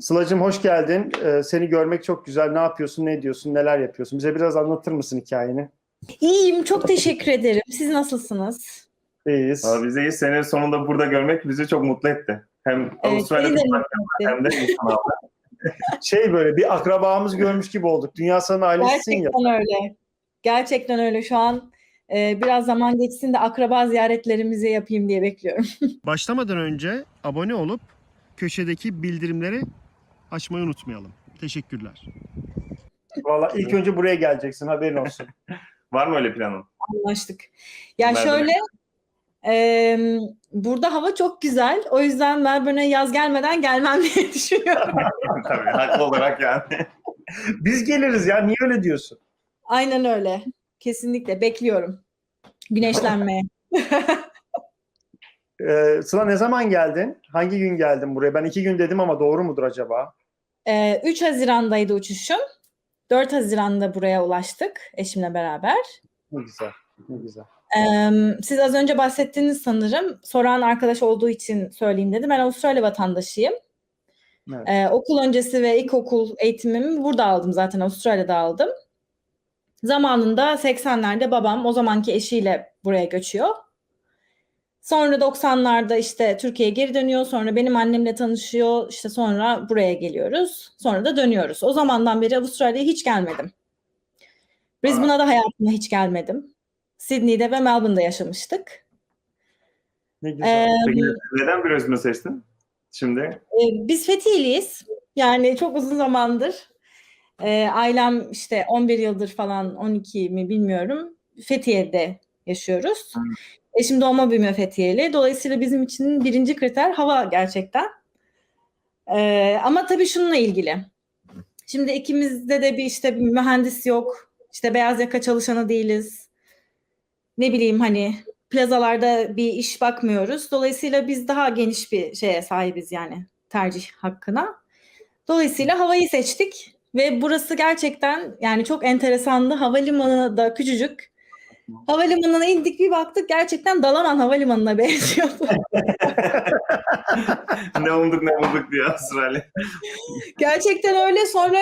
Sıla'cığım hoş geldin. Ee, seni görmek çok güzel. Ne yapıyorsun, ne ediyorsun, neler yapıyorsun? Bize biraz anlatır mısın hikayeni? İyiyim, çok teşekkür ederim. Siz nasılsınız? İyiyiz. Valla biz de seni sonunda burada görmek bizi çok mutlu etti. Hem Evet, Avustralya'da hem de insanlarla. Şey böyle bir akrabamız görmüş gibi olduk. Dünya sana ailesisin ya. Gerçekten öyle. Gerçekten öyle. Şu an e, biraz zaman geçsin de akraba ziyaretlerimizi yapayım diye bekliyorum. Başlamadan önce abone olup köşedeki bildirimleri açmayı unutmayalım. Teşekkürler. Valla ilk önce buraya geleceksin haberin olsun. Var mı öyle planın? Anlaştık. Ya Ben de şöyle e, burada hava çok güzel. O yüzden Melbourne'e yaz gelmeden gelmem diye düşünüyorum. Tabii haklı olarak yani. Biz geliriz ya niye öyle diyorsun? Aynen öyle. Kesinlikle bekliyorum. Güneşlenmeye. Ee, Sıla ne zaman geldin? Hangi gün geldin buraya? Ben iki gün dedim ama doğru mudur acaba? Ee, 3 Haziran'daydı uçuşum. 4 Haziran'da buraya ulaştık eşimle beraber. Ne güzel. Ne güzel. Ee, siz az önce bahsettiniz sanırım. Soran arkadaş olduğu için söyleyeyim dedi. Ben Avustralya vatandaşıyım. Evet. Ee, okul öncesi ve ilkokul eğitimimi burada aldım zaten Avustralya'da aldım. Zamanında 80'lerde babam o zamanki eşiyle buraya göçüyor. Sonra 90'larda işte Türkiye'ye geri dönüyor. Sonra benim annemle tanışıyor. İşte sonra buraya geliyoruz. Sonra da dönüyoruz. O zamandan beri Avustralya'ya hiç gelmedim. Brisbane'a da hayatımda hiç gelmedim. Sydney'de ve Melbourne'da yaşamıştık. Ne güzel. Ee, Peki neden özünü seçtin? Şimdi Ee, Biz Fethiye'liyiz. Yani çok uzun zamandır. Ee, ailem işte 11 yıldır falan 12 mi bilmiyorum. Fethiye'de yaşıyoruz. Hı. Eşim doğma büyüme Fethiye'li. Dolayısıyla bizim için birinci kriter hava gerçekten. Ee, ama tabii şununla ilgili. Şimdi ikimizde de bir işte bir mühendis yok. İşte beyaz yaka çalışanı değiliz. Ne bileyim hani plazalarda bir iş bakmıyoruz. Dolayısıyla biz daha geniş bir şeye sahibiz yani tercih hakkına. Dolayısıyla havayı seçtik ve burası gerçekten yani çok enteresandı. Havalimanı da küçücük. Havalimanına indik bir baktık gerçekten Dalaman Havalimanı'na benziyordu. ne umduk ne bulduk diyor Avustralya. gerçekten öyle sonra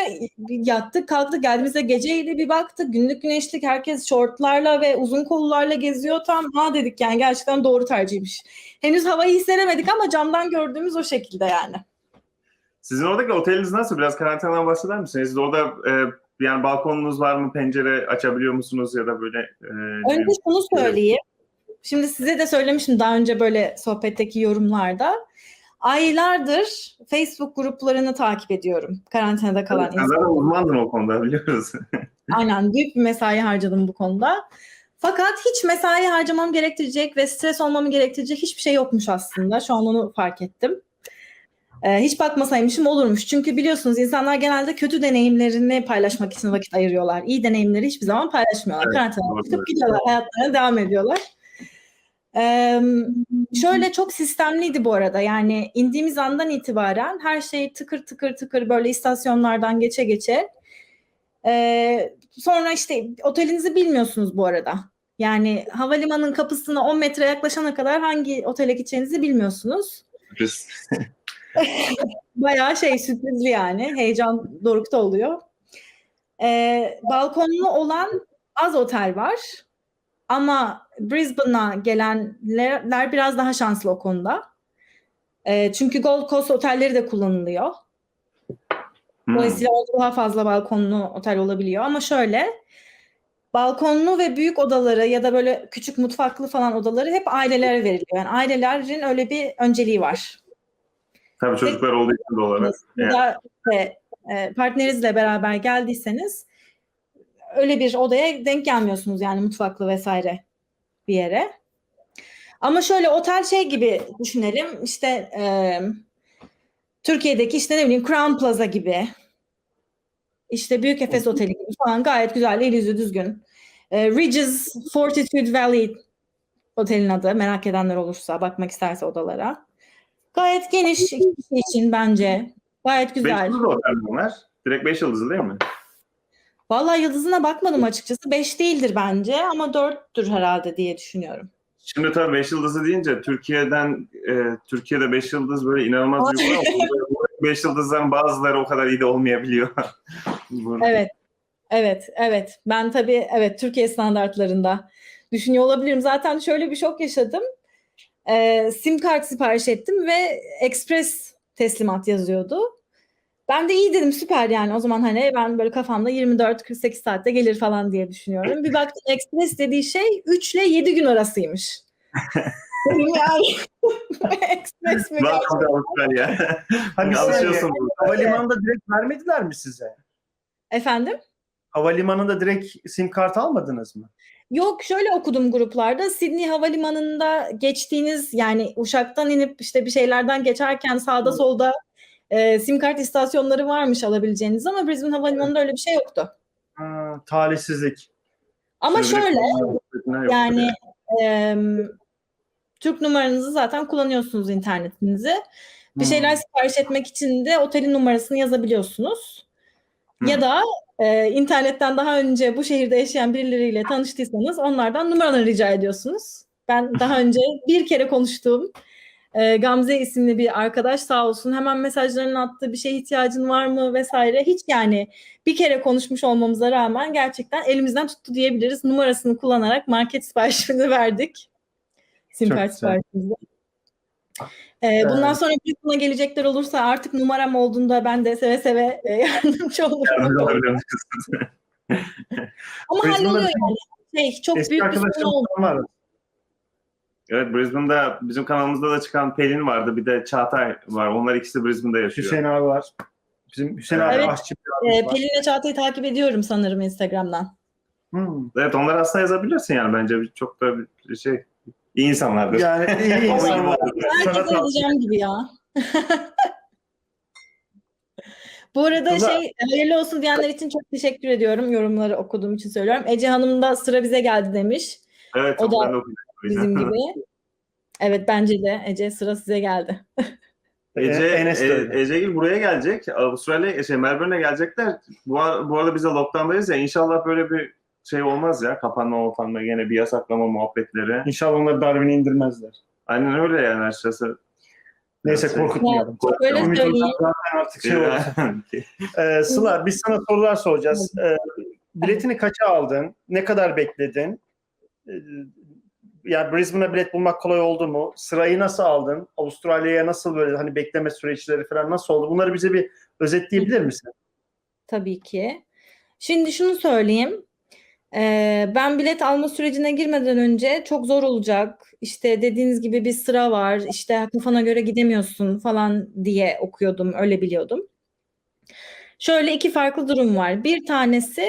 yattık kalktık geldiğimizde geceydi bir baktık günlük güneşlik herkes şortlarla ve uzun kollarla geziyor tam ha dedik yani gerçekten doğru tercihmiş. Henüz havayı hissedemedik ama camdan gördüğümüz o şekilde yani. Sizin oradaki oteliniz nasıl? Biraz karantinadan bahseder misiniz? Siz orada e, yani balkonunuz var mı? Pencere açabiliyor musunuz ya da böyle? E, Önce şunu söyleyeyim. Şimdi size de söylemiştim daha önce böyle sohbetteki yorumlarda. Aylardır Facebook gruplarını takip ediyorum. Karantinada kalan Sen insanlar. zaten uzmandın o konuda biliyoruz. Aynen büyük bir mesai harcadım bu konuda. Fakat hiç mesai harcamam gerektirecek ve stres olmamı gerektirecek hiçbir şey yokmuş aslında. Şu an onu fark ettim. Ee, hiç bakmasaymışım olurmuş. Çünkü biliyorsunuz insanlar genelde kötü deneyimlerini paylaşmak için vakit ayırıyorlar. İyi deneyimleri hiçbir zaman paylaşmıyorlar. Evet, Karantinada doğru, çıkıp gidiyorlar, hayatlarına devam ediyorlar. Ee, şöyle çok sistemliydi bu arada. Yani indiğimiz andan itibaren her şey tıkır tıkır tıkır böyle istasyonlardan geçe geçe. Ee, sonra işte otelinizi bilmiyorsunuz bu arada. Yani havalimanının kapısına 10 metre yaklaşana kadar hangi otele gideceğinizi bilmiyorsunuz. Bayağı şey sürprizli yani. Heyecan dorukta oluyor. Ee, balkonlu olan az otel var. Ama Brisbane'a gelenler biraz daha şanslı o konuda. Ee, çünkü Gold Coast otelleri de kullanılıyor. Hmm. Dolayısıyla orada daha fazla balkonlu otel olabiliyor. Ama şöyle balkonlu ve büyük odaları ya da böyle küçük mutfaklı falan odaları hep ailelere veriliyor. Yani ailelerin öyle bir önceliği var. Tabii çocuklar olduğu için de olarak. Ya da işte, e, partnerinizle beraber geldiyseniz öyle bir odaya denk gelmiyorsunuz yani mutfaklı vesaire bir yere. Ama şöyle otel şey gibi düşünelim işte e, Türkiye'deki işte ne bileyim Crown Plaza gibi işte Büyük Efes Oteli gibi falan gayet güzel, el yüzü düzgün. E, Regis Fortitude Valley otelin adı merak edenler olursa bakmak isterse odalara. Gayet geniş kişi için bence. Gayet Beş güzel. yıldızlı otel bunlar. Direkt 5 yıldızlı değil mi? Vallahi yıldızına bakmadım açıkçası. 5 değildir bence ama 4'tür herhalde diye düşünüyorum. Şimdi tabii 5 yıldızlı deyince Türkiye'den e, Türkiye'de 5 yıldız böyle inanılmaz burada- burada 5 yıldızların bazıları o kadar iyi de olmayabiliyor. Evet. Evet, evet. Ben tabii evet Türkiye standartlarında düşünüyor olabilirim. Zaten şöyle bir şok yaşadım. Ee, sim kart sipariş ettim ve ekspres teslimat yazıyordu. Ben de iyi dedim süper yani o zaman hani ben böyle kafamda 24-48 saatte gelir falan diye düşünüyorum. Bir baktım ekspres dediği şey 3 ile 7 gün arasıymış. Yani ekspres mi? Welcome to Australia. Ha, bir saniye. Alışıyorsun. Havalimanında direkt vermediler mi size? Efendim? Havalimanında direkt sim kart almadınız mı? Yok şöyle okudum gruplarda Sydney Havalimanı'nda geçtiğiniz yani uçaktan inip işte bir şeylerden geçerken sağda solda e, sim kart istasyonları varmış alabileceğiniz ama Brisbane Havalimanı'nda öyle bir şey yoktu. Ha, talihsizlik. Ama şöyle Yok. yani e, Türk numaranızı zaten kullanıyorsunuz internetinizi. Bir Hmm. şeyler sipariş etmek için de otelin numarasını yazabiliyorsunuz. Hmm. Ya da e, internetten daha önce bu şehirde yaşayan birileriyle tanıştıysanız onlardan numaralarını rica ediyorsunuz. Ben daha önce bir kere konuştuğum e, Gamze isimli bir arkadaş sağ olsun hemen mesajlarını attı bir şeye ihtiyacın var mı vesaire. Hiç yani bir kere konuşmuş olmamıza rağmen gerçekten elimizden tuttu diyebiliriz. Numarasını kullanarak market siparişini verdik. Sim Çok Ee, bundan sonra Brisbane'a gelecekler olursa artık numaram olduğunda ben de seve seve e, yardımcı olurum. Ama halloluyor yani. Şey, çok Eski büyük bir sorun oldu. var. Evet Brisbane'da bizim kanalımızda da çıkan Pelin vardı. Bir de Çağatay var. Onlar ikisi Brisbane'da yaşıyor. Hüseyin abi var. Bizim Hüseyin abi Evet. aşçı bir Ee, var. Pelin'le Çağatay'ı takip ediyorum sanırım Instagram'dan. Hmm. Evet onları aslında yazabilirsin yani bence. Çok da bir şey iyi insanlardır. Yani iyi insan var. Sana Herkese edeceğim gibi ya. Bu arada Kızlar- şey hayırlı olsun diyenler için çok teşekkür ediyorum. Yorumları okuduğum için söylüyorum. Ece Hanım da sıra bize geldi demiş. Evet O da. Bizim gibi. Evet bence de Ece sıra size geldi. Ece, e. Ecegil buraya gelecek. Avustralya, şey Melbourne'e gelecekler. Bu, bu arada biz de lockdown'dayız ya. İnşallah böyle bir şey olmaz ya. Kapanma kapanma gene bir yasaklama muhabbetleri. İnşallah onları Darwin'e indirmezler. Aynen öyle yani açıkçası. Neyse Şey- korkutmayalım. Öyle söyleyeyim. Artık şey oldu. Ee, Sıla biz sana sorular soracağız. Ee, biletini kaça aldın? Ne kadar bekledin? Ee, yani Brisbane'a bilet bulmak kolay oldu mu? Sırayı nasıl aldın? Avustralya'ya nasıl böyle hani bekleme süreçleri falan nasıl oldu? Bunları bize bir özetleyebilir misin? Tabii ki. Şimdi şunu söyleyeyim. Ee, ben bilet alma sürecine girmeden önce çok zor olacak. İşte dediğiniz gibi bir sıra var. İşte kafana göre gidemiyorsun falan diye okuyordum, öyle biliyordum. Şöyle iki farklı durum var. Bir tanesi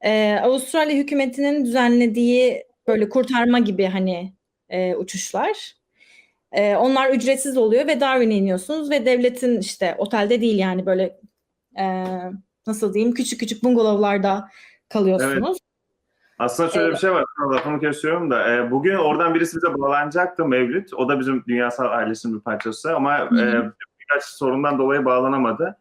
e, Avustralya hükümetinin düzenlediği böyle kurtarma gibi hani e, uçuşlar. E, onlar ücretsiz oluyor ve Darwin'e iniyorsunuz ve devletin işte otelde değil yani böyle e, nasıl diyeyim küçük küçük bungalovlarda kalıyorsunuz. Aslında şöyle bir şey var. Lafımı kesiyorum da. e, bugün oradan birisi bize bağlanacaktı Mevlüt. O da bizim dünyasal ailesinin bir parçası. Ama Hı hı. e, birkaç sorundan dolayı bağlanamadı.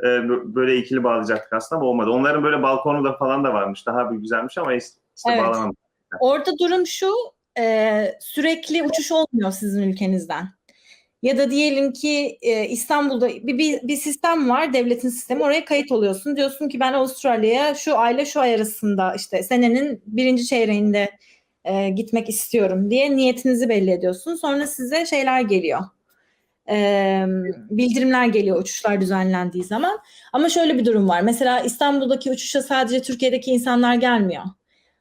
E, bö- böyle ikili bağlayacaktık aslında ama olmadı. Onların böyle balkonu da falan da varmış. Daha bir güzelmiş ama işte Evet. bağlanamadı. Orada durum şu e, sürekli uçuş olmuyor sizin ülkenizden. Ya da diyelim ki e, İstanbul'da bir, bir, bir sistem var devletin sistemi oraya kayıt oluyorsun. Diyorsun ki ben Avustralya'ya şu ayla şu ay arasında işte senenin birinci çeyreğinde e, gitmek istiyorum diye niyetinizi belli ediyorsun. Sonra size şeyler geliyor. E, bildirimler geliyor uçuşlar düzenlendiği zaman. Ama şöyle bir durum var. Mesela İstanbul'daki uçuşa sadece Türkiye'deki insanlar gelmiyor.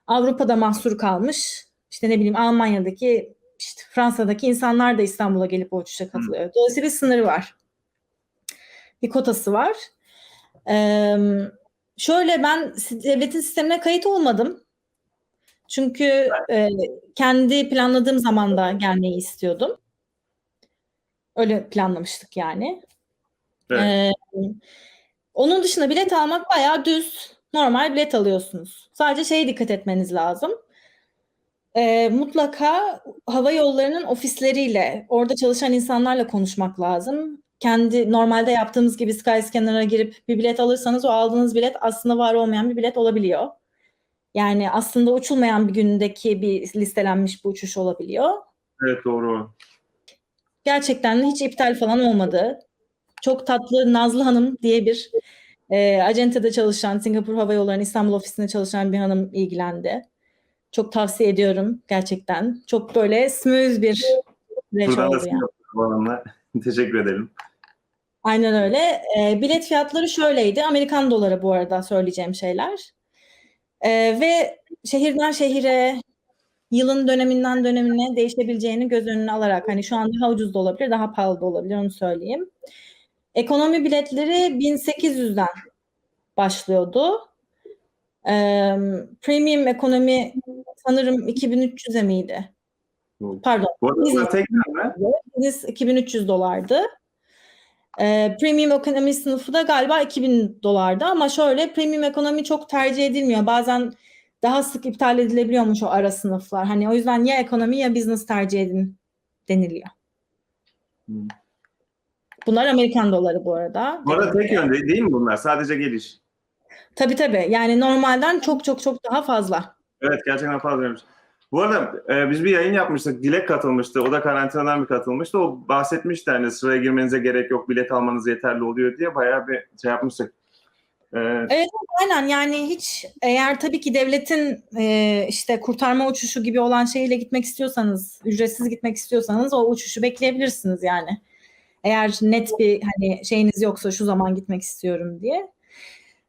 Avrupa'da mahsur kalmış. İşte ne bileyim Almanya'daki, işte Fransa'daki insanlar da İstanbul'a gelip o uçuşa katılıyor. Dolayısıyla bir sınırı var. Bir kotası var. Ee, şöyle ben devletin sistemine kayıt olmadım. Çünkü e, kendi planladığım zamanda gelmeyi istiyordum. Öyle planlamıştık yani. Evet. Ee, onun dışında bilet almak bayağı düz. Normal bilet alıyorsunuz. Sadece şeye dikkat etmeniz lazım. Ee, mutlaka hava yollarının ofisleriyle, orada çalışan insanlarla konuşmak lazım. Kendi normalde yaptığımız gibi Skyscanner'a girip bir bilet alırsanız o aldığınız bilet aslında var olmayan bir bilet olabiliyor. Yani aslında uçulmayan bir gündeki bir listelenmiş bir uçuş olabiliyor. Evet doğru. Gerçekten de hiç iptal falan olmadı. çok tatlı Nazlı Hanım diye bir e, acentede çalışan, Singapur Hava Yolları'nın İstanbul ofisinde çalışan bir hanım ilgilendi. Çok tavsiye ediyorum gerçekten. Çok böyle smooth bir süreç Buradan da oldu yani. hanımla teşekkür edelim. Aynen öyle. E, bilet fiyatları şöyleydi. Amerikan doları bu arada söyleyeceğim şeyler. E, ve şehirden şehire, yılın döneminden dönemine değişebileceğini göz önüne alarak hani şu an daha ucuz da olabilir, daha pahalı da olabilir onu söyleyeyim. Ekonomi biletleri 1800'den başlıyordu. E, premium ekonomi sanırım 2300'e miydi? Pardon. Bu arada tekrar? Biz 2300 dolardı. Ee, premium ekonomi sınıfı da galiba 2000 dolardı ama şöyle premium ekonomi çok tercih edilmiyor. Bazen daha sık iptal edilebiliyormuş o ara sınıflar. Hani o yüzden ya ekonomi ya business tercih edin deniliyor. Hmm. Bunlar Amerikan doları bu arada. Bu arada tek yönde değil mi bunlar? Sadece geliş. Tabii tabii. Yani normalden çok çok çok daha fazla. Evet gerçekten fazlaymış. Bu arada e, biz bir yayın yapmıştık. Dilek katılmıştı. O da karantinadan bir katılmıştı. O bahsetmişti hani sıraya girmenize gerek yok. Bilet almanız yeterli oluyor diye bayağı bir şey yapmıştık. E, Aynen yani hiç eğer tabii ki devletin e, işte kurtarma uçuşu gibi olan şeyle gitmek istiyorsanız, ücretsiz gitmek istiyorsanız o uçuşu bekleyebilirsiniz yani. Eğer net bir hani şeyiniz yoksa şu zaman gitmek istiyorum diye.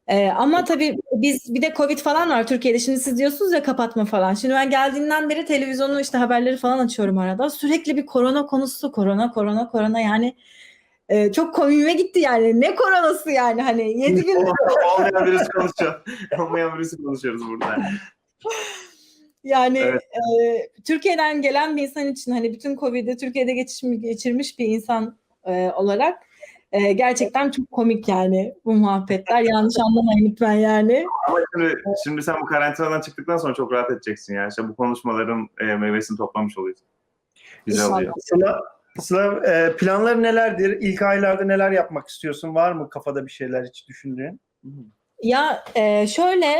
E, ama tabii biz bir de Covid falan var Türkiye'de. Şimdi siz diyorsunuz ya kapatma falan. Şimdi ben geldiğimden beri televizyonu işte haberleri falan açıyorum arada. Sürekli bir korona konusu, korona, korona, korona yani e, çok komiğime gitti yani. Ne koronası yani hani 7 gün olmayan birisi konuşuyor. olmayan birisi konuşuyoruz burada. Yani Evet. e, Türkiye'den gelen bir insan için hani bütün Covid'i Türkiye'de geçirmiş, geçirmiş bir insan e, olarak e, gerçekten çok komik yani bu muhabbetler. Yanlış anlamayın lütfen yani. Ama şimdi, şimdi sen bu karantinadan çıktıktan sonra çok rahat edeceksin yani. İşte bu konuşmaların e, meyvesini toplamış oluyorsun. Güzel İnşallah. oluyor. Sıla, Sıla e, planları nelerdir? İlk aylarda neler yapmak istiyorsun? Var mı kafada bir şeyler hiç düşündüğün? Ya e, şöyle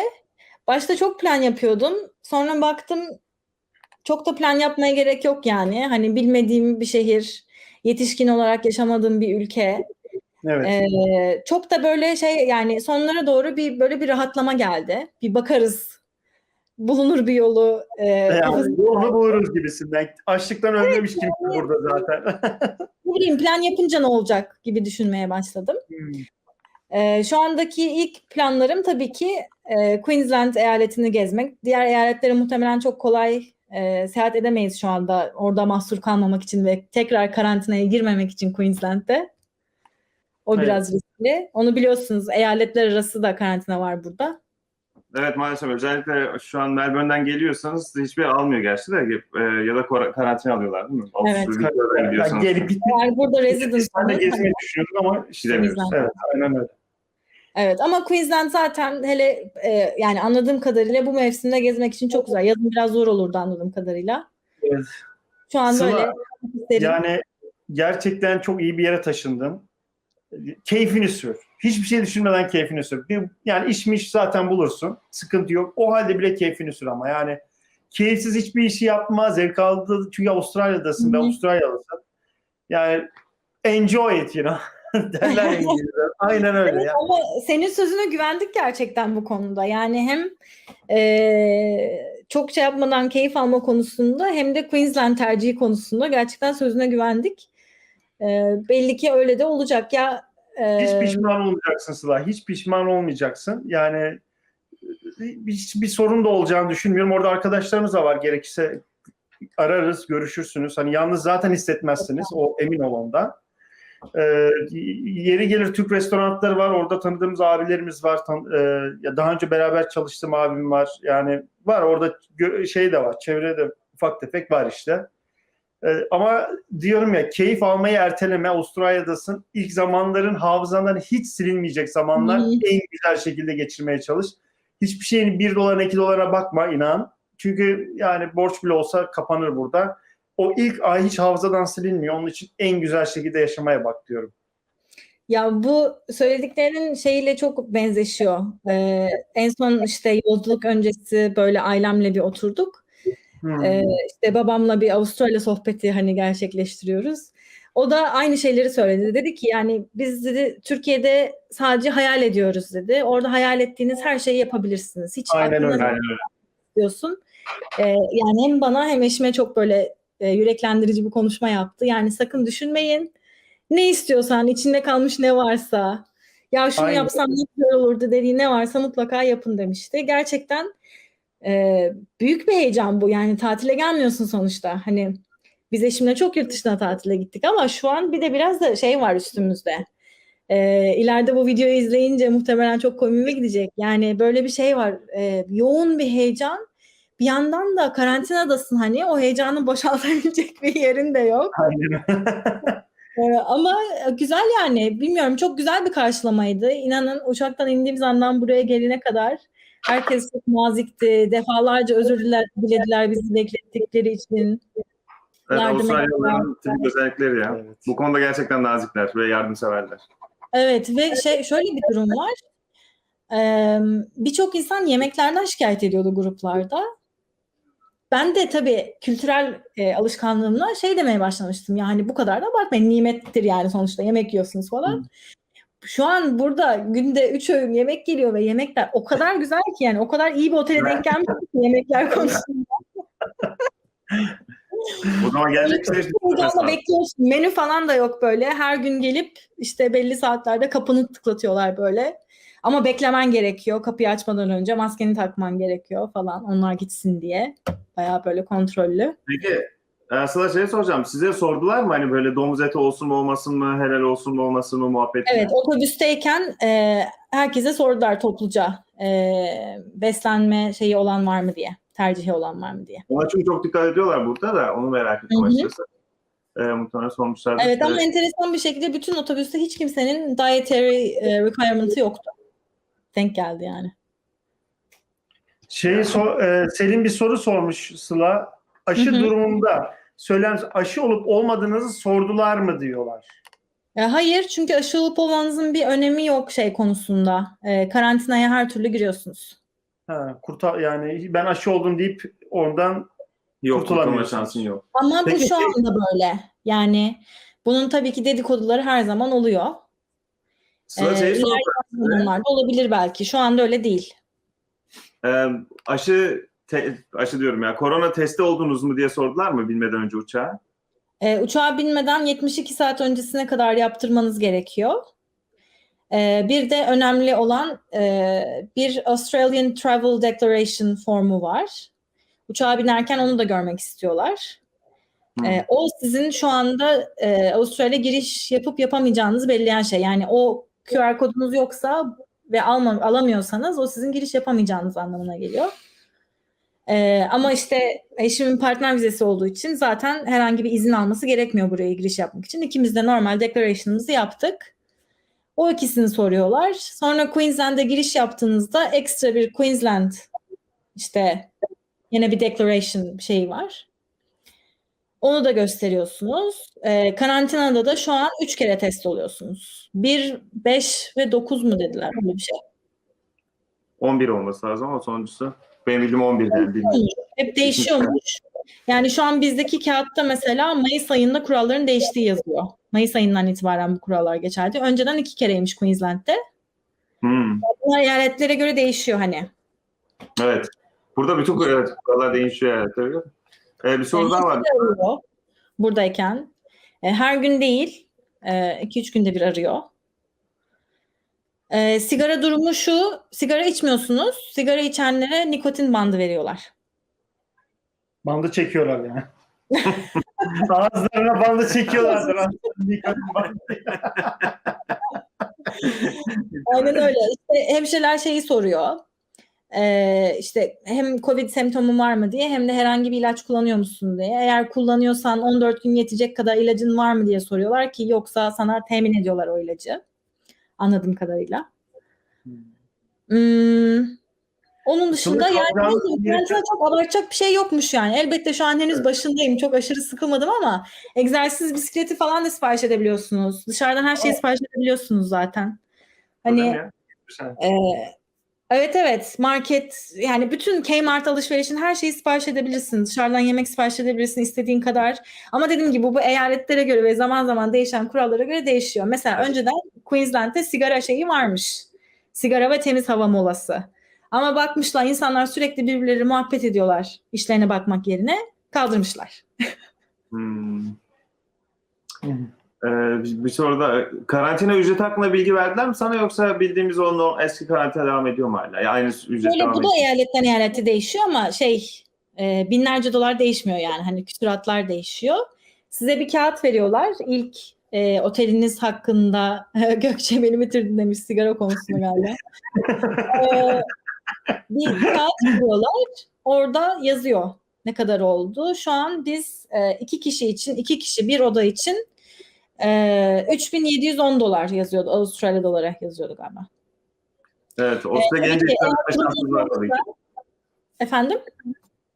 başta çok plan yapıyordum. Sonra baktım çok da plan yapmaya gerek yok yani. Hani bilmediğim bir şehir, yetişkin olarak yaşamadığım bir ülke. Evet. Ee, çok da böyle şey yani sonlara doğru bir böyle bir rahatlama geldi. Bir bakarız. Bulunur bir yolu. Kafası- yani yolunu buluruz gibisinden. Açlıktan ölmemiş kimse burada zaten. ne bileyim plan yapınca ne olacak gibi düşünmeye başladım. Ee, şu andaki ilk planlarım tabii ki e, Queensland eyaletini gezmek. Diğer eyaletlere muhtemelen çok kolay e, seyahat edemeyiz şu anda. Orada mahsur kalmamak için ve tekrar karantinaya girmemek için Queensland'de. O Evet. biraz riskli. Onu biliyorsunuz eyaletler arası da karantina var burada. Evet maalesef özellikle şu an Melbourne'den geliyorsanız hiçbir yer almıyor gerçi de e, ya da karantina alıyorlar değil mi? Evet. Yani gelip gitmek Eğer burada resident ben de gezmeyi düşünüyorduk ama Gidemiyoruz. Evet aynen öyle. Evet ama Queensland zaten hele e, yani anladığım kadarıyla bu mevsimde gezmek için çok güzel. Yazın biraz zor olurdu anladığım kadarıyla. Evet. Şu an Sıla, böyle. Yani gerçekten çok iyi bir yere taşındın. Keyfini sür. Hiçbir şey düşünmeden keyfini sür. Bir, yani işmiş zaten bulursun. Sıkıntı yok. O halde bile keyfini sür ama yani keyifsiz hiçbir işi yapma. Zevk aldı. Çünkü Avustralya'dasın hı. Avustralyalısın. Yani enjoy it you know. Derler İngilizler. Aynen öyle Evet, ama senin sözüne güvendik gerçekten bu konuda. Yani hem e, çok şey yapmadan keyif alma konusunda hem de Queensland tercihi konusunda gerçekten sözüne güvendik. E, belli ki öyle de olacak ya. e, Hiç pişman olmayacaksın Sıla. Hiç pişman olmayacaksın. Yani hiç bir sorun da olacağını düşünmüyorum. Orada arkadaşlarımız da var. Gerekirse ararız, görüşürsünüz. Hani yalnız zaten hissetmezsiniz. O emin ol ondan. Ee, yeri gelir Türk restoranları var. Orada tanıdığımız abilerimiz var. Tan- e, ya daha önce beraber çalıştığım abim var. Yani var orada şey de var. Çevrede ufak tefek var işte. Ee, ama diyorum ya keyif almayı erteleme. Avustralya'dasın. İlk zamanların hafızandan hiç silinmeyecek zamanlar. En güzel şekilde geçirmeye çalış. Hiçbir şeyin 1 dolara 2 dolara bakma inan. Çünkü yani borç bile olsa kapanır burada. O ilk ay hiç hafızadan silinmiyor. Onun için en güzel şekilde yaşamaya bak diyorum. Ya bu söylediklerin şeyiyle çok benzeşiyor. Ee, en son işte yolculuk öncesi böyle ailemle bir oturduk. Hmm. Ee, işte babamla bir Avustralya sohbeti hani gerçekleştiriyoruz. O da aynı şeyleri söyledi. Dedi ki yani biz dedi Türkiye'de sadece hayal ediyoruz dedi. Orada hayal ettiğiniz her şeyi yapabilirsiniz. Hiç Aynen öyle. Aynen öyle. diyorsun. Ee, yani hem bana hem eşime çok böyle e, yüreklendirici bir konuşma yaptı. Yani sakın düşünmeyin. Ne istiyorsan, içinde kalmış ne varsa, ya şunu Aynen. yapsam ne güzel olurdu dediği ne varsa mutlaka yapın demişti. Gerçekten e, büyük bir heyecan bu. Yani tatile gelmiyorsun sonuçta. Hani biz eşimle çok yurt dışına tatile gittik ama şu an bir de biraz da şey var üstümüzde. E, ileride bu videoyu izleyince muhtemelen çok komiğime gidecek. Yani böyle bir şey var. E, yoğun bir heyecan. Bir yandan da karantinadasın hani o heyecanı boşaltabilecek bir yerin de yok. Aynen. Ee, ama güzel yani bilmiyorum çok güzel bir karşılamaydı. İnanın uçaktan indiğimiz andan buraya gelene kadar herkes çok nazikti. Defalarca özür diler, dilediler bizi beklettikleri için. Evet, Yardım Avustralyalıların tipik özellikleri ya. Evet. Bu konuda gerçekten nazikler ve yardımseverler. Evet ve şey şöyle bir durum var. Ee, Birçok insan yemeklerden şikayet ediyordu gruplarda. Ben de tabii kültürel e, alışkanlığımla şey demeye başlamıştım. Yani bu kadar da abartmayın. Nimettir yani sonuçta yemek yiyorsunuz falan. Şu an burada günde 3 öğün yemek geliyor ve yemekler o kadar güzel ki yani o kadar iyi bir otele denk gelmiş ki yemekler konusunda. O zaman gelecek Heyecanla bekliyorsun. Menü falan da yok böyle. Her gün gelip işte belli saatlerde kapını tıklatıyorlar böyle. Ama beklemen gerekiyor. Kapıyı açmadan önce maskeni takman gerekiyor falan. Onlar gitsin diye. Bayağı böyle kontrollü. Peki Sıla şey soracağım. Size sordular mı hani böyle domuz eti olsun mu olmasın mı, helal olsun mu olmasın mı muhabbeti? Evet otobüsteyken e, herkese sordular topluca. E, beslenme şeyi olan var mı diye. Tercihi olan var mı diye. Ona çünkü çok dikkat ediyorlar burada da onu merak ettim Hı hı. açıkçası. E, muhtemelen sormuşlardır. Evet ama enteresan bir şekilde bütün otobüste hiç kimsenin dietary e, requirement'ı yoktu. Denk geldi yani. Şeyi sor- e, Selim bir soru sormuş Sıla. Aşı Hı hı. durumunda söyler aşı olup olmadığınızı sordular mı diyorlar. E, hayır çünkü aşı olup olmanızın bir önemi yok şey konusunda. E, karantinaya her türlü giriyorsunuz. Ha, kurtar yani ben aşı oldum deyip oradan yok kurtulma kurtulamıyorsunuz. şansın yok. Ama bu Peki, şu anda böyle. Yani bunun tabii ki dedikoduları her zaman oluyor. Sıla Ee, zamanlarda olabilir belki. Şu anda öyle değil. E, aşı te- aşı diyorum ya korona testi oldunuz mu diye sordular mı bilmeden önce uçağa? E, uçağa binmeden 72 saat öncesine kadar yaptırmanız gerekiyor. E, bir de önemli olan e, bir Australian Travel Declaration formu var. Uçağa binerken onu da görmek istiyorlar. E, o sizin şu anda e, Avustralya giriş yapıp yapamayacağınızı belirleyen şey. Yani o QR kodunuz yoksa ve alma, alamıyorsanız o sizin giriş yapamayacağınız anlamına geliyor. E, ama işte eşimin partner vizesi olduğu için zaten herhangi bir izin alması gerekmiyor buraya giriş yapmak için. İkimiz de normal declaration'ımızı yaptık. O ikisini soruyorlar. Sonra Queensland'e giriş yaptığınızda ekstra bir Queensland işte yine bir declaration şeyi var. Onu da gösteriyorsunuz. Ee, karantinada da şu an 3 kere test oluyorsunuz. 1, 5 ve 9 mu dediler öyle bir şey. 11 olması lazım ama sonuncusu benim bildiğim 11 yani bilmiyorum. Hep değişiyormuş. Yani şu an bizdeki kağıtta mesela Mayıs ayında kuralların değiştiği yazıyor. Mayıs ayından itibaren bu kurallar geçerli. Önceden iki kereymiş Queensland'de. Hmm, Bunlar eyaletlere göre değişiyor hani. evet. Burada bütün evet, kurallar değişiyor evet. tabii. E, bir soru daha var. Arıyor buradayken. E, her gün değil. 2-3 günde bir arıyor. E, sigara durumu şu. Sigara içmiyorsunuz. Sigara içenlere nikotin bandı veriyorlar. bandı çekiyorlar yani. Ağızlarına bandı çekiyorlardır. Aynen öyle. İşte hemşireler şeyi soruyor. Ee, işte hem COVID semptomun var mı diye hem de herhangi bir ilaç kullanıyor musun diye. Eğer kullanıyorsan 14 gün yetecek kadar ilacın var mı diye soruyorlar ki yoksa sana temin ediyorlar o ilacı. Anladığım kadarıyla. Hmm, onun dışında Sonra yani yerde- çok abartacak bir şey yokmuş yani. Elbette şu an henüz başındayım. Çok aşırı sıkılmadım ama egzersiz bisikleti falan da sipariş edebiliyorsunuz. Dışarıdan her şeyi sipariş edebiliyorsunuz zaten. Hani ya? Evet evet market yani bütün Kmart alışverişin her şeyi sipariş edebilirsin. Dışarıdan yemek sipariş edebilirsin istediğin kadar. Ama dediğim gibi bu, bu eyaletlere göre ve zaman zaman değişen kurallara göre değişiyor. Mesela önceden Queensland'de sigara şeyi varmış. Sigara ve temiz hava molası. Ama bakmışlar insanlar sürekli birbirleri muhabbet ediyorlar işlerine bakmak yerine kaldırmışlar. Hmm. Ee, bir bir soru da karantina ücreti hakkında bilgi verdiler mi sana yoksa bildiğimiz o no- eski karantina devam ediyor mu hala? Ya aynı ücret Böyle devam bu ediyor. da eyaletten eyalete değişiyor ama şey e, binlerce dolar değişmiyor yani hani küsuratlar değişiyor. Size bir kağıt veriyorlar. İlk e, oteliniz hakkında Gökçe beni bitirdin demiş sigara konusunda galiba. E, bir kağıt veriyorlar. Orada yazıyor ne kadar oldu. Şu an biz e, iki kişi için iki kişi bir oda için e, 3710 dolar yazıyordu. Avustralya dolara yazıyordu galiba. Evet, o size Ee, gelince. Efendim?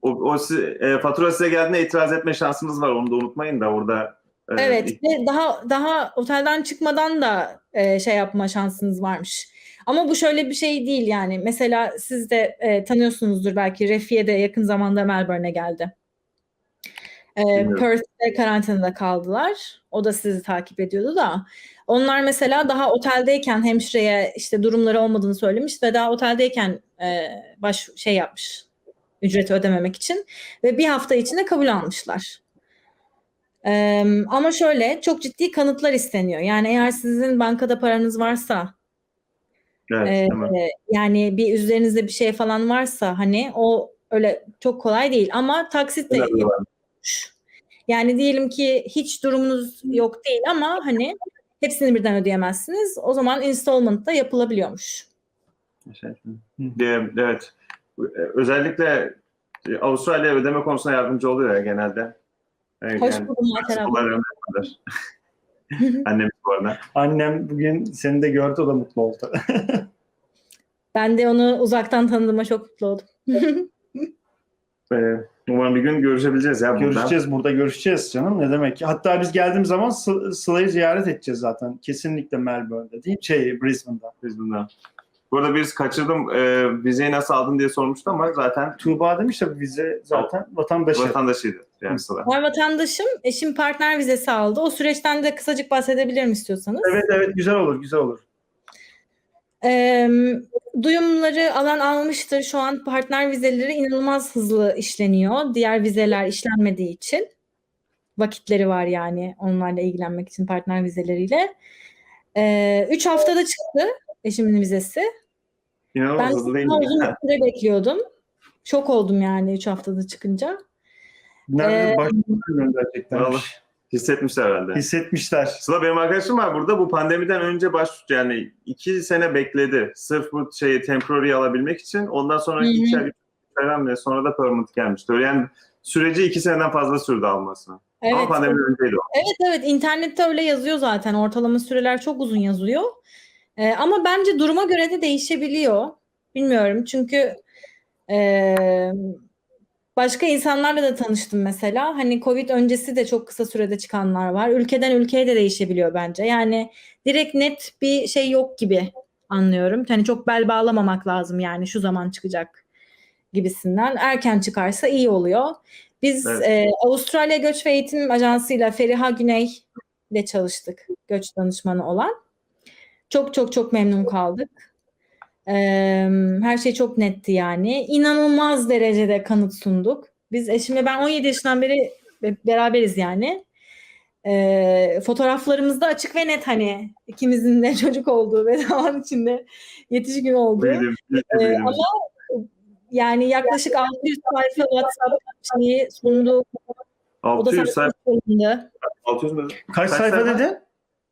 O, o e, fatura size geldiğinde itiraz etme şansınız var. Onu da unutmayın da orada. e, Evet ve daha daha otelden çıkmadan da e, şey yapma şansınız varmış. Ama bu şöyle bir şey değil yani. Mesela siz de e, tanıyorsunuzdur belki Refiye de yakın zamanda Melbourne'e geldi. E. Perth'te karantinada kaldılar. O da sizi takip ediyordu da. Onlar mesela daha oteldeyken hemşireye işte durumları olmadığını söylemiş ve daha oteldeyken e, baş şey yapmış ücreti ödememek için ve bir hafta içinde kabul almışlar. Ee, ama şöyle çok ciddi kanıtlar isteniyor. Yani eğer sizin bankada paranız varsa, evet, e, değil mi? e, yani bir üzerinizde bir şey falan varsa hani o öyle çok kolay değil. Ama taksit de Önemli yapılmış. Yani diyelim ki hiç durumunuz yok değil ama hani hepsini birden ödeyemezsiniz. O zaman installment da yapılabiliyormuş. Evet. Özellikle e, Avustralya ödeme konusunda yardımcı oluyor ya genelde. Evet, Hoş yani buldum. Annemiz bu arada. Annem bugün seni de gördü o da mutlu oldu. Ben de onu uzaktan tanıdığıma çok mutlu oldum. E, umarım bir gün görüşebileceğiz ya burada. görüşeceğiz burada görüşeceğiz canım ne demek. Hatta biz geldiğimiz zaman Sı- Sıla'yı ziyaret edeceğiz zaten. Kesinlikle Melbourne'de değil mi? Şey Brisbane'da. Biz bundan. Bu arada biz kaçırdım. E, vizeyi nasıl aldın diye sormuştu ama zaten Tuğba demiş de vize zaten vatandaşı. vatandaşıydı. Yani sıra. Ben vatandaşım, eşim partner vizesi aldı. O süreçten de kısacık bahsedebilirim istiyorsanız. Evet evet güzel olur güzel olur. Ee, duyumları alan almıştır. Şu an partner vizeleri inanılmaz hızlı işleniyor. Diğer vizeler işlenmediği için. Vakitleri var yani onlarla ilgilenmek için partner vizeleriyle. Ee, üç haftada çıktı eşimin vizesi. İnanılmaz Ben hızlı değil daha mi? uzun bir süre bekliyordum. Şok oldum yani üç haftada çıkınca. Nerede Ee, başka gönderecekler. Vallahi. Hissetmişler herhalde. Hissetmişler. Sıla benim arkadaşım var burada. Bu pandemiden önce baş yani iki sene bekledi. Sırf bu şeyi temporary alabilmek için. Ondan sonra Hı hı. iki ay falan ve sonra da permanent gelmişti. Öyle yani süreci iki seneden fazla sürdü alması. Ama Evet, pandemiden önceydi o. Evet evet internette öyle yazıyor zaten. Ortalama süreler çok uzun yazıyor. Ee, ama bence duruma göre de değişebiliyor. Bilmiyorum çünkü e, başka insanlarla da tanıştım mesela. Hani Covid öncesi de çok kısa sürede çıkanlar var. Ülkeden ülkeye de değişebiliyor bence. Yani direkt net bir şey yok gibi anlıyorum. Hani çok bel bağlamamak lazım yani şu zaman çıkacak gibisinden. Erken çıkarsa iyi oluyor. Biz Evet. e, Avustralya Göç ve Eğitim Ajansı'yla Feriha Güney ile çalıştık. Göç danışmanı olan. Çok çok çok memnun kaldık. E, her şey çok netti yani. İnanılmaz derecede kanıt sunduk. Biz eşimle ben 17 yaşından beri be- beraberiz yani. E, fotoğraflarımızda açık ve net hani ikimizin de çocuk olduğu ve zaman içinde yetişkin olduğu. Bildiğim- Ee, bildiğim- ama yani yaklaşık 600 sayfa WhatsApp şeyi sundu. O da 600 sana sayfa. sundu. 600 mü? Kaç, Kaç sayfa, sayfa? dedi?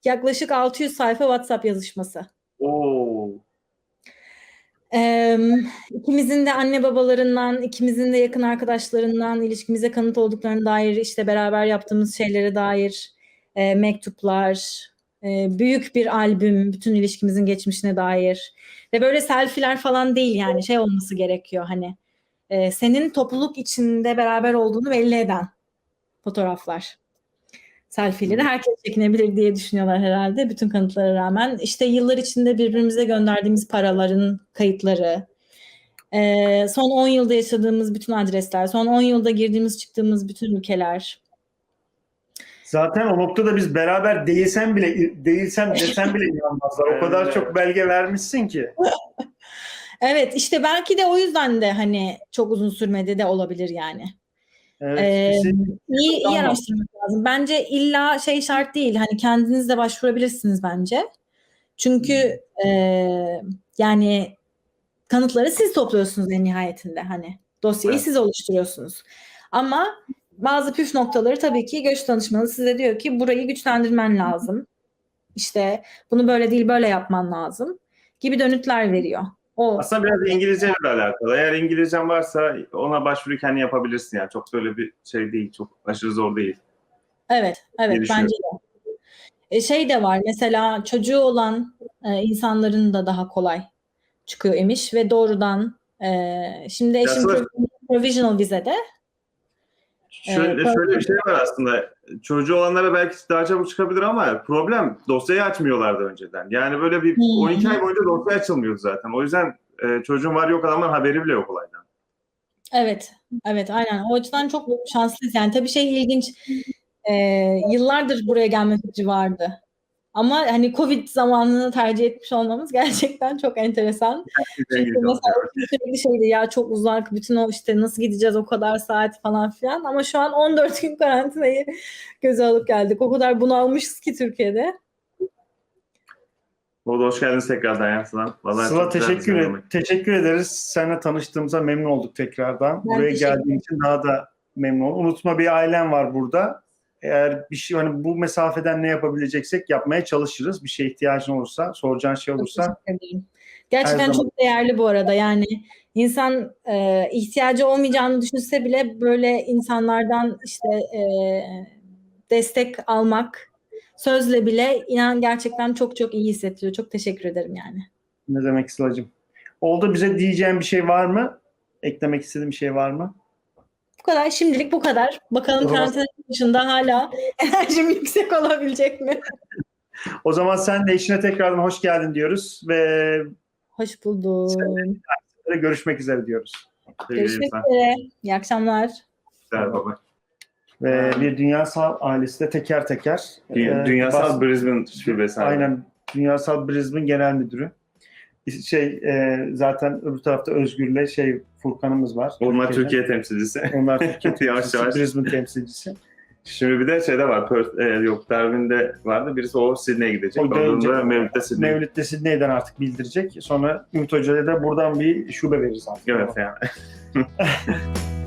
Yaklaşık 600 sayfa WhatsApp yazışması. Oo. Ee, ikimizin de anne babalarından, ikimizin de yakın arkadaşlarından ilişkimize kanıt olduklarına dair işte beraber yaptığımız şeylere dair e, mektuplar, e, büyük bir albüm, bütün ilişkimizin geçmişine dair ve böyle selfiler falan değil yani şey olması gerekiyor hani e, senin topluluk içinde beraber olduğunu belli eden fotoğraflar. Selfie'leri herkes çekinebilir diye düşünüyorlar herhalde bütün kanıtlara rağmen. İşte yıllar içinde birbirimize gönderdiğimiz paraların kayıtları, ee, son 10 yılda yaşadığımız bütün adresler, son 10 yılda girdiğimiz çıktığımız bütün ülkeler. Zaten o noktada biz beraber değilsen bile değilsem desem bile inanmazlar. O kadar Evet. çok belge vermişsin ki. Evet işte belki de o yüzden de hani çok uzun sürmedi de olabilir yani. Evet, Ee. İyi, iyi Tamam. araştırmak lazım. Bence illa şey şart değil. Hani kendiniz de başvurabilirsiniz bence. Çünkü e, yani kanıtları siz topluyorsunuz en nihayetinde. Hani dosyayı Evet. siz oluşturuyorsunuz. Ama bazı püf noktaları tabii ki göç danışmanı size diyor ki burayı güçlendirmen lazım. İşte bunu böyle değil böyle yapman lazım gibi dönütler veriyor. O Aslında biraz İngilizceyle de alakalı. Eğer İngilizcen varsa ona başvuru kendi yapabilirsin yani. Çok böyle bir şey değil. Çok aşırı zor değil. Evet, evet bence de. E, şey de var mesela çocuğu olan e, insanların da daha kolay çıkıyor imiş ve doğrudan e, şimdi eşim provisional vizede Şöyle, Evet, şöyle bir şey var aslında. Çocuğu olanlara belki daha çabuk çıkabilir ama problem dosyayı açmıyorlardı önceden. Yani böyle bir Hmm. 12 ay boyunca dosya açılmıyordu zaten. O yüzden e, çocuğun var yok adamların haberi bile yok olaydan. evet evet aynen o açıdan çok şanslıyız yani tabii şey ilginç e, yıllardır buraya gelme fikri vardı ama hani Covid zamanını tercih etmiş olmamız gerçekten çok enteresan. Çünkü mesela sürekli şeydi ya çok uzak bütün o işte nasıl gideceğiz o kadar saat falan filan ama şu an 14 gün karantinayı göze alıp geldik. O kadar bunalmışız ki Türkiye'de. Oldu, hoş geldiniz tekrardan ya Sıla. Vallahi Sıla teşekkür, ed- teşekkür ederiz. Seninle tanıştığımıza memnun olduk tekrardan. Ben Buraya geldiğin için daha da memnun oldum. Unutma bir ailen var burada. Eğer bir şey hani bu mesafeden ne yapabileceksek yapmaya çalışırız. Bir şeye ihtiyacın olursa, soracağın şey olursa. Gerçekten çok değerli bu arada yani insan e, ihtiyacı olmayacağını düşünse bile böyle insanlardan işte e, destek almak sözle bile inan gerçekten çok çok iyi hissettiriyor. Çok teşekkür ederim yani. ne demek Sıla'cığım? Oldu bize diyeceğim bir şey var mı? Eklemek istediğim bir şey var mı? Bu kadar. Şimdilik bu kadar. Bakalım zaman- karantina dışında hala enerjim yüksek olabilecek mi? O zaman sen de işine tekrardan hoş geldin diyoruz ve Hoş buldum. görüşmek üzere diyoruz. Görüşmek üzere. İyi akşamlar. Güzel baba. Ve bir dünyasal ailesi de teker teker. E, Dünyasal bas- Brisbane şubesi. Aynen. Dünyasal Brisbane Genel Müdürü. Şey e, zaten öbür tarafta Özgür'le şey Furkan'ımız var. Onlar. Türkiye temsilcisi. Onlar Türkiye Yavaş temsilcisi, yavaş. Brisbane temsilcisi. Şimdi bir de şeyde var. Perth, e, yok Darwin'de vardı. Birisi o Sydney'e gidecek. O gelecek. da Mevlüt'te Sydney. Mevlüt de Sydney'den artık bildirecek. Sonra Ümit Hoca'ya da buradan bir şube veririz artık. Evet yani.